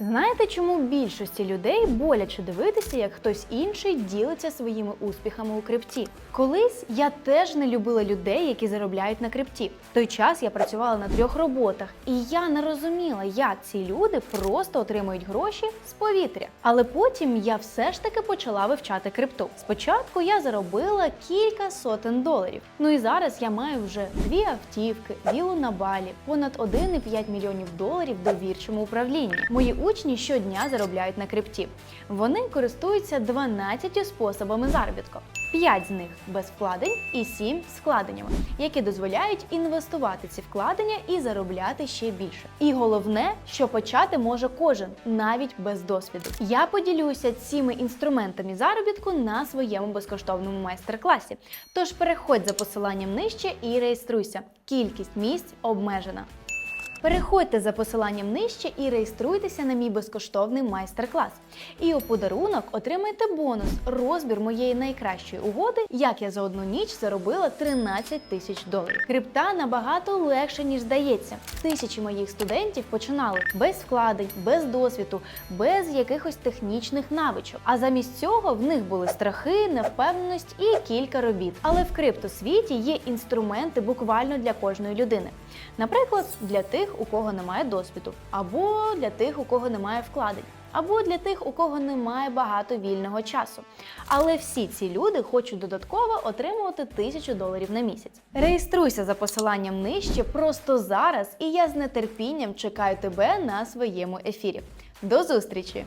Знаєте, чому більшості людей боляче дивитися, як хтось інший ділиться своїми успіхами у крипті? Колись я теж не любила людей, які заробляють на крипті. В той час я працювала на трьох роботах, і я не розуміла, як ці люди просто отримують гроші з повітря. Але потім я все ж таки почала вивчати крипту. Спочатку я заробила кілька сотень доларів. Ну і зараз я маю вже дві автівки, вілу на балі, понад 1,5 мільйонів доларів в довірчому управлінні. Мої учні щодня заробляють на крипті. Вони користуються 12 способами заробітку. 5 з них без вкладень і 7 з вкладеннями, які дозволяють інвестувати ці вкладення і заробляти ще більше. І головне, що почати може кожен, навіть без досвіду. Я поділюся цими інструментами заробітку на своєму безкоштовному майстер-класі. Тож переходь за посиланням нижче і реєструйся. Кількість місць обмежена. Переходьте за посиланням нижче і реєструйтеся на мій безкоштовний майстер-клас. І у подарунок отримайте бонус розбір моєї найкращої угоди, як я за одну ніч заробила 13 тисяч доларів. Крипта набагато легше, ніж здається. Тисячі моїх студентів починали без вкладень, без досвіду, без якихось технічних навичок. А замість цього в них були страхи, невпевненість і кілька робіт. Але в криптосвіті є інструменти буквально для кожної людини. Наприклад, для тих, у кого немає досвіду, або для тих, у кого немає вкладень. Або для тих, у кого немає багато вільного часу. Але всі ці люди хочуть додатково отримувати тисячу доларів на місяць. Реєструйся за посиланням нижче просто зараз, і я з нетерпінням чекаю тебе на своєму ефірі. До зустрічі!